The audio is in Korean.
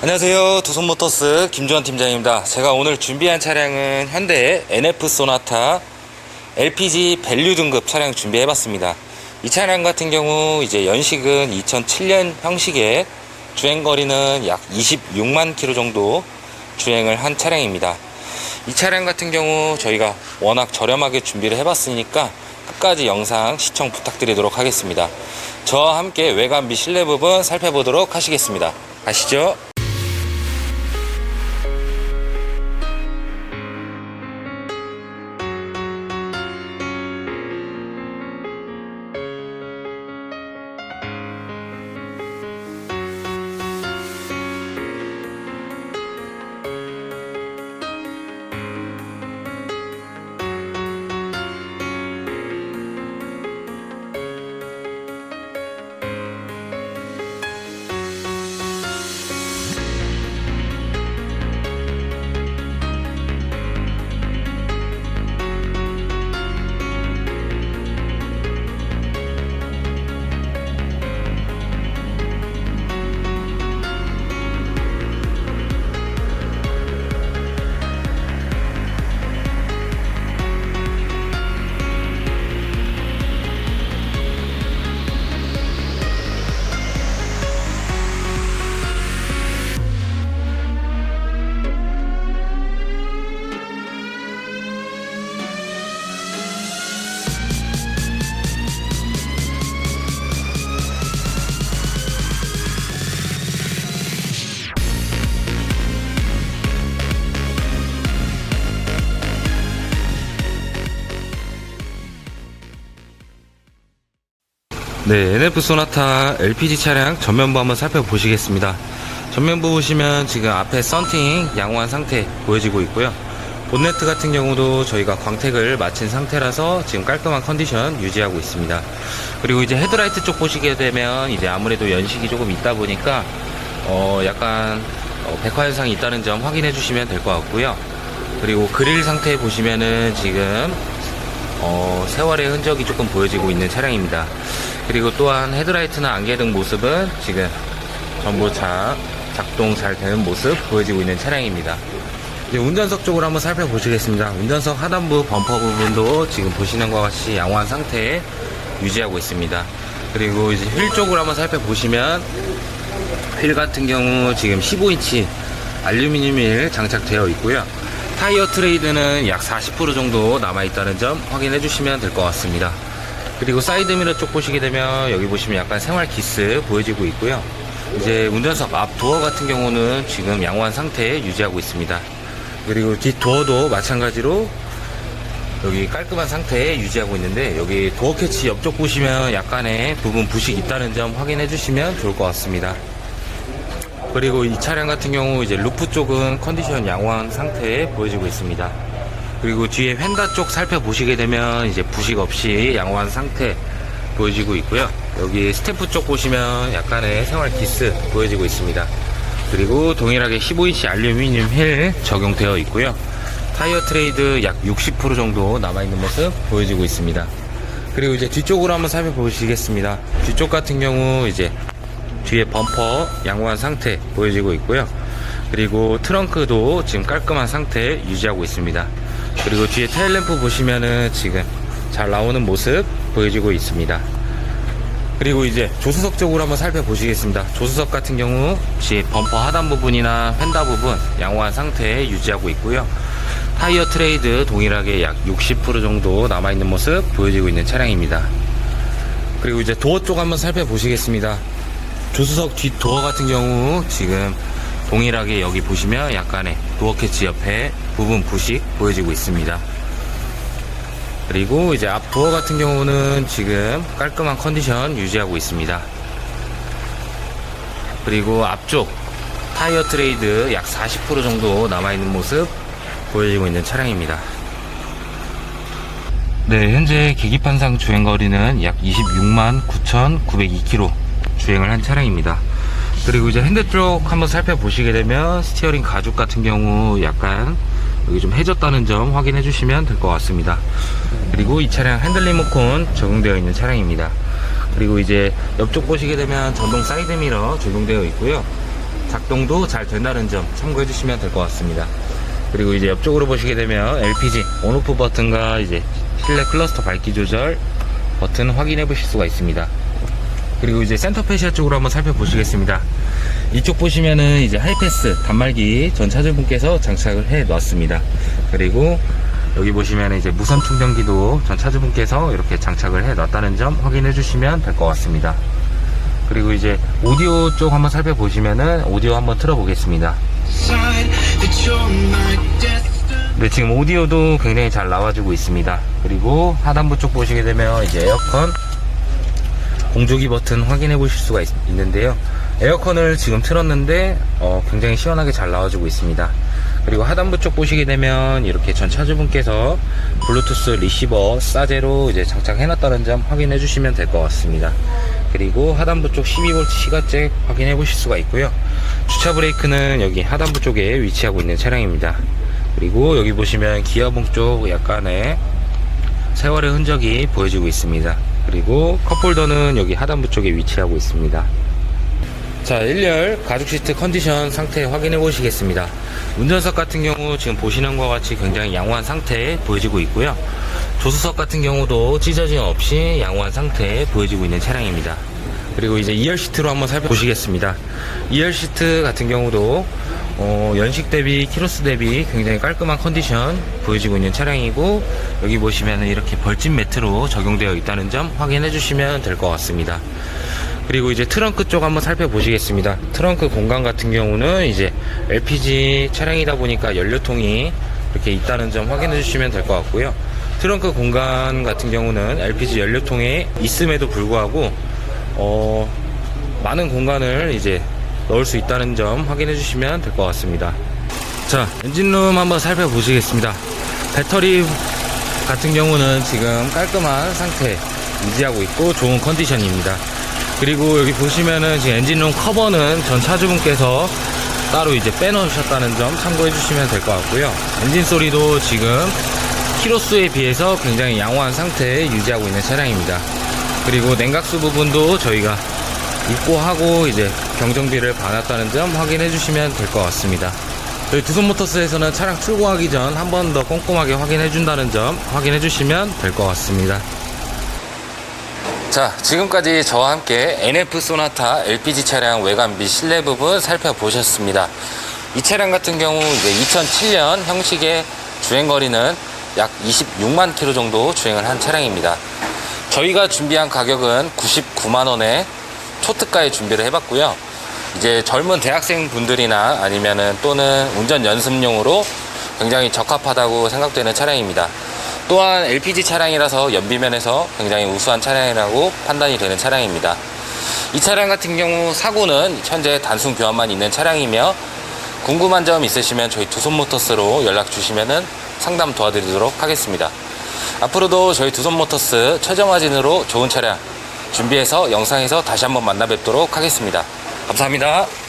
안녕하세요. 두손모터스 김주환 팀장입니다. 제가 오늘 준비한 차량은 현대 NF 소나타 LPG 밸류 등급 차량 준비해 봤습니다. 이 차량 같은 경우 이제 연식은 2007년 형식에 주행거리는 약 26만 킬로 정도 주행을 한 차량입니다. 이 차량 같은 경우 저희가 워낙 저렴하게 준비를 해 봤으니까 끝까지 영상 시청 부탁드리도록 하겠습니다. 저와 함께 외관 및 실내 부분 살펴보도록 하시겠습니다. 가시죠. 네, NF 소나타 LPG 차량 전면부 한번 살펴보시겠습니다. 전면부 보시면 지금 앞에 썬팅 양호한 상태 보여지고 있고요. 본네트 같은 경우도 저희가 광택을 마친 상태라서 지금 깔끔한 컨디션 유지하고 있습니다. 그리고 이제 헤드라이트 쪽 보시게 되면 이제 아무래도 연식이 조금 있다 보니까 어 약간 어, 백화 현상이 있다는 점 확인해 주시면 될 것 같고요. 그리고 그릴 상태 보시면은 지금 어, 세월의 흔적이 조금 보여지고 있는 차량입니다. 그리고 또한 헤드라이트나 안개 등 모습은 지금 전부 차 작동 잘 되는 모습 보여지고 있는 차량입니다. 이제 운전석 쪽으로 한번 살펴보시겠습니다. 운전석 하단부 범퍼 부분도 지금 보시는 것 같이 양호한 상태에 유지하고 있습니다. 그리고 이제 휠 쪽으로 한번 살펴보시면 휠 같은 경우 지금 15인치 알루미늄 휠 장착되어 있고요. 타이어 트레이드는 약 40% 정도 남아있다는 점 확인해 주시면 될 것 같습니다. 그리고 사이드미러 쪽 보시게 되면 여기 보시면 약간 생활 기스 보여지고 있고요. 이제 운전석 앞 도어 같은 경우는 지금 양호한 상태에 유지하고 있습니다. 그리고 뒷 도어도 마찬가지로 여기 깔끔한 상태에 유지하고 있는데 여기 도어 캐치 옆쪽 보시면 약간의 부분 부식 있다는 점 확인해 주시면 좋을 것 같습니다. 그리고 이 차량 같은 경우 이제 루프 쪽은 컨디션 양호한 상태에 보여지고 있습니다. 그리고 뒤에 휀다 쪽 살펴보시게 되면 이제 부식 없이 양호한 상태 보여지고 있고요. 여기 스태프 쪽 보시면 약간의 생활 기스 보여지고 있습니다. 그리고 동일하게 15인치 알루미늄 휠 적용되어 있고요. 타이어 트레이드 약 60% 정도 남아있는 모습 보여지고 있습니다. 그리고 이제 뒤쪽으로 한번 살펴보시겠습니다. 뒤쪽 같은 경우 이제 뒤에 범퍼 양호한 상태 보여지고 있고요. 그리고 트렁크도 지금 깔끔한 상태 유지하고 있습니다. 그리고 뒤에 테일램프 보시면은 지금 잘 나오는 모습 보여지고 있습니다. 그리고 이제 조수석 쪽으로 한번 살펴보시겠습니다. 조수석 같은 경우 뒤에 범퍼 하단 부분이나 휀다 부분 양호한 상태에 유지하고 있고요. 타이어 트레이드 동일하게 약 60% 정도 남아있는 모습 보여지고 있는 차량입니다. 그리고 이제 도어 쪽 한번 살펴보시겠습니다. 조수석 뒷 도어 같은 경우 지금 동일하게 여기 보시면 약간의 도어 캐치 옆에 부분 부식 보여지고 있습니다. 그리고 이제 앞 도어 같은 경우는 지금 깔끔한 컨디션 유지하고 있습니다. 그리고 앞쪽 타이어 트레이드 약 40% 정도 남아있는 모습 보여지고 있는 차량입니다. 네, 현재 계기판상 주행거리는 약 26만 9,902km 주행을 한 차량입니다. 그리고 이제 핸드 쪽 한번 살펴보시게 되면 스티어링 가죽 같은 경우 약간 여기 좀 해졌다는 점 확인해 주시면 될 것 같습니다. 그리고 이 차량 핸들 리모컨 적용되어 있는 차량입니다. 그리고 이제 옆쪽 보시게 되면 전동 사이드 미러 적용되어 있고요. 작동도 잘 된다는 점 참고해 주시면 될 것 같습니다. 그리고 이제 옆쪽으로 보시게 되면 LPG 온오프 버튼과 이제 실내 클러스터 밝기 조절 버튼 확인해 보실 수가 있습니다. 그리고 이제 센터 페시아 쪽으로 한번 살펴보시겠습니다. 이쪽 보시면은 이제 하이패스 단말기 전 차주분께서 장착을 해 놨습니다. 그리고 여기 보시면 이제 무선 충전기도 전 차주분께서 이렇게 장착을 해 놨다는 점 확인해 주시면 될 것 같습니다. 그리고 이제 오디오 쪽 한번 살펴보시면은 오디오 한번 틀어보겠습니다. 네, 지금 오디오도 굉장히 잘 나와주고 있습니다. 그리고 하단부 쪽 보시게 되면 이제 에어컨 공조기 버튼 확인해 보실 수가 있, 는데요 에어컨을 지금 틀었는데 어, 굉장히 시원하게 잘 나와주고 있습니다. 그리고 하단부 쪽 보시게 되면 이렇게 전 차주분께서 블루투스 리시버 싸제로 이제 장착해 놨다는 점 확인해 주시면 될 것 같습니다. 그리고 하단부 쪽 12V 시가잭 확인해 보실 수가 있고요. 주차 브레이크는 여기 하단부 쪽에 위치하고 있는 차량입니다. 그리고 여기 보시면 기어봉 쪽 약간의 세월의 흔적이 보여지고 있습니다. 그리고 컵홀더는 여기 하단부 쪽에 위치하고 있습니다. 자, 1열 가죽 시트 컨디션 상태 확인해 보시겠습니다. 운전석 같은 경우 지금 보시는 것과 같이 굉장히 양호한 상태에 보여지고 있고요. 조수석 같은 경우도 찢어짐 없이 양호한 상태에 보여지고 있는 차량입니다. 그리고 이제 2열 시트로 한번 살펴보시겠습니다. 2열 시트 같은 경우도 어, 연식 대비 키로수 대비 굉장히 깔끔한 컨디션 보여지고 있는 차량이고 여기 보시면 이렇게 벌집 매트로 적용되어 있다는 점 확인해 주시면 될 것 같습니다. 그리고 이제 트렁크 쪽 한번 살펴보시겠습니다. 트렁크 공간 같은 경우는 이제 LPG 차량이다 보니까 연료통이 이렇게 있다는 점 확인해 주시면 될 것 같고요. 트렁크 공간 같은 경우는 LPG 연료통에 있음에도 불구하고 어, 많은 공간을 이제 넣을 수 있다는 점 확인해 주시면 될 것 같습니다. 자, 엔진룸 한번 살펴보시겠습니다. 배터리 같은 경우는 지금 깔끔한 상태 유지하고 있고 좋은 컨디션입니다. 그리고 여기 보시면은 지금 엔진룸 커버는 전 차주분께서 따로 이제 빼놓으셨다는 점 참고해 주시면 될 것 같고요. 엔진 소리도 지금 키로수에 비해서 굉장히 양호한 상태에 유지하고 있는 차량입니다. 그리고 냉각수 부분도 저희가 입고하고 이제 경정비를 받았다는 점 확인해 주시면 될 것 같습니다. 저희 두손모터스에서는 차량 출고하기 전 한 번 더 꼼꼼하게 확인해 준다는 점 확인해 주시면 될 것 같습니다. 자, 지금까지 저와 함께 NF 소나타 LPG 차량 외관 및 실내 부분 살펴보셨습니다. 이 차량 같은 경우 이제 2007년 형식의 주행 거리는 약 26만 킬로 정도 주행을 한 차량입니다. 저희가 준비한 가격은 99만 원에 초특가에 준비를 해봤고요. 이제 젊은 대학생 분들이나 아니면은 또는 운전 연습용으로 굉장히 적합하다고 생각되는 차량입니다. 또한 LPG 차량이라서 연비면에서 굉장히 우수한 차량이라고 판단이 되는 차량입니다. 이 차량 같은 경우 사고는 현재 단순 교환만 있는 차량이며 궁금한 점 있으시면 저희 두손모터스로 연락 주시면은 상담 도와드리도록 하겠습니다. 앞으로도 저희 두손모터스 최저 마진으로 좋은 차량 준비해서 영상에서 다시 한번 만나 뵙도록 하겠습니다. 감사합니다.